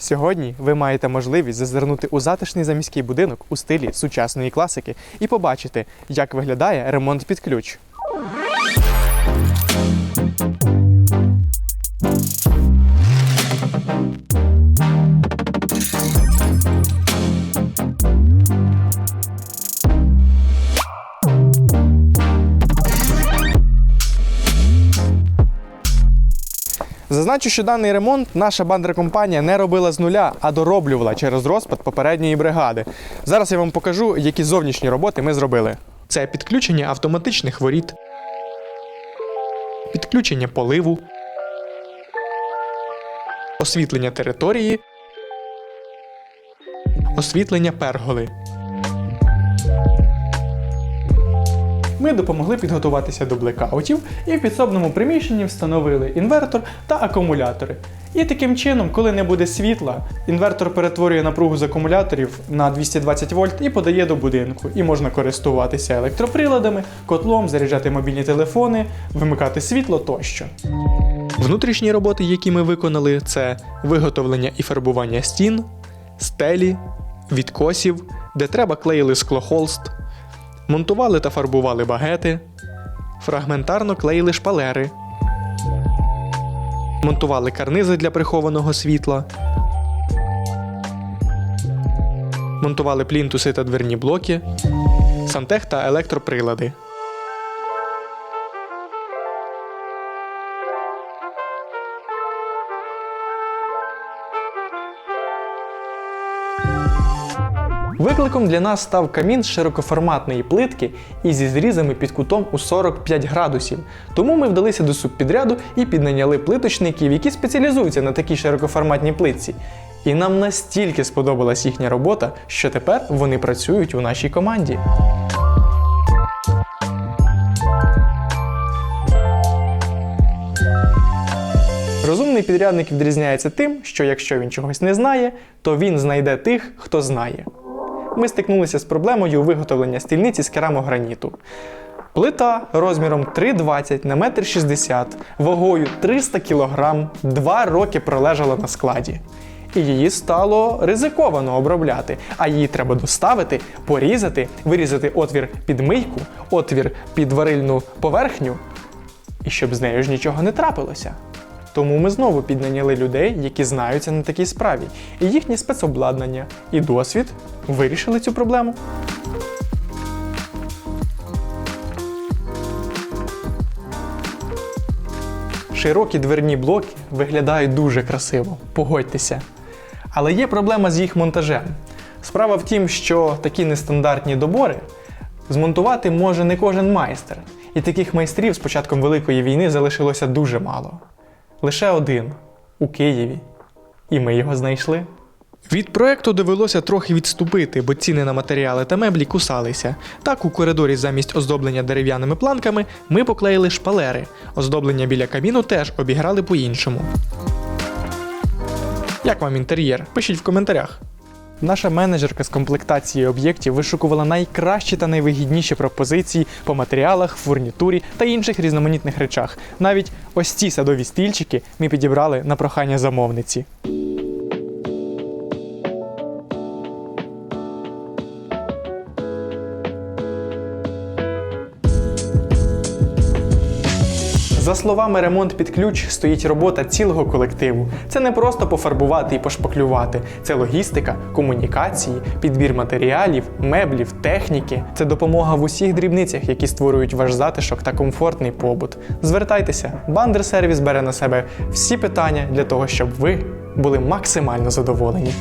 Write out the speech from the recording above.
Сьогодні ви маєте можливість зазирнути у затишний заміський будинок у стилі сучасної класики і побачити, як виглядає ремонт під ключ. Зазначу, що даний ремонт наша бандер-компанія не робила з нуля, а дороблювала через розпад попередньої бригади. Зараз я вам покажу, які зовнішні роботи ми зробили. Це підключення автоматичних воріт, підключення поливу, освітлення території, освітлення перголи. Ми допомогли підготуватися до блекаутів і в підсобному приміщенні встановили інвертор та акумулятори. І таким чином, коли не буде світла, інвертор перетворює напругу з акумуляторів на 220 вольт і подає до будинку. І можна користуватися електроприладами, котлом, заряджати мобільні телефони, вимикати світло тощо. Внутрішні роботи, які ми виконали, це виготовлення і фарбування стін, стелі, відкосів, де треба клеїли склохолст, монтували та фарбували багети, фрагментарно клеїли шпалери, монтували карнизи для прихованого світла, монтували плінтуси та дверні блоки, сантех та електроприлади. Викликом для нас став камін широкоформатної плитки і зі зрізами під кутом у 45 градусів. Тому ми вдалися до субпідряду і піднаняли плиточників, які спеціалізуються на такій широкоформатній плитці. І нам настільки сподобалась їхня робота, що тепер вони працюють у нашій команді. Розумний підрядник відрізняється тим, що якщо він чогось не знає, то він знайде тих, хто знає. Ми стикнулися з проблемою виготовлення стільниці з керамограніту. Плита розміром 3,20 на 1,60 м, вагою 300 кг, два роки пролежала на складі. І її стало ризиковано обробляти, а її треба доставити, порізати, вирізати отвір під мийку, отвір під варильну поверхню, і щоб з нею ж нічого не трапилося. Тому ми знову піднаняли людей, які знаються на такій справі, і їхнє спецобладнання і досвід вирішили цю проблему. Широкі дверні блоки виглядають дуже красиво, погодьтеся. Але є проблема з їх монтажем. Справа в тім, що такі нестандартні добори змонтувати може не кожен майстер. І таких майстрів з початком Великої війни залишилося дуже мало. Лише один у Києві. І ми його знайшли. Від проекту довелося трохи відступити, бо ціни на матеріали та меблі кусалися. Так, у коридорі замість оздоблення дерев'яними планками ми поклеїли шпалери. Оздоблення біля каміну теж обіграли по-іншому. Як вам інтер'єр? Пишіть в коментарях. Наша менеджерка з комплектації об'єктів вишукувала найкращі та найвигідніші пропозиції по матеріалах, фурнітурі та інших різноманітних речах. Навіть ось ці садові стільчики ми підібрали на прохання замовниці. За словами ремонт під ключ стоїть робота цілого колективу. Це не просто пофарбувати і пошпаклювати. Це логістика, комунікації, підбір матеріалів, меблів, техніки. Це допомога в усіх дрібницях, які створюють ваш затишок та комфортний побут. Звертайтеся, бандер сервіс бере на себе всі питання для того, щоб ви були максимально задоволені.